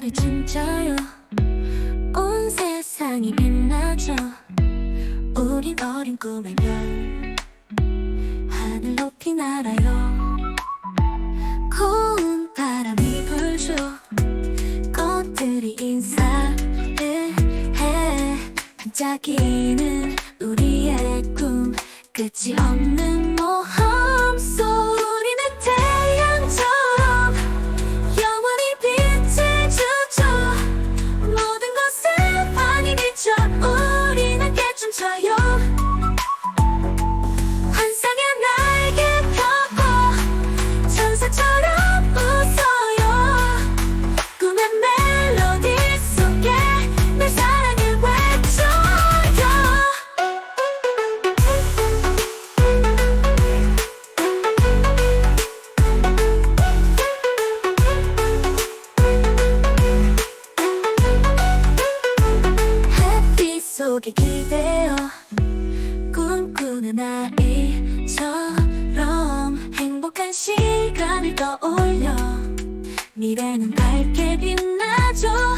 말이 진짜요? 온 세상이 빛나죠? 우린 어린 꿈의 별. 하늘 높이 날아요. 고운 바람이 불죠. 꽃들이 인사를 해. 반짝이는 우리의 꿈. 끝이 없는 속에 기대어 꿈꾸는 아이처럼 행복한 시간을 떠올려 미래는 밝게 빛나죠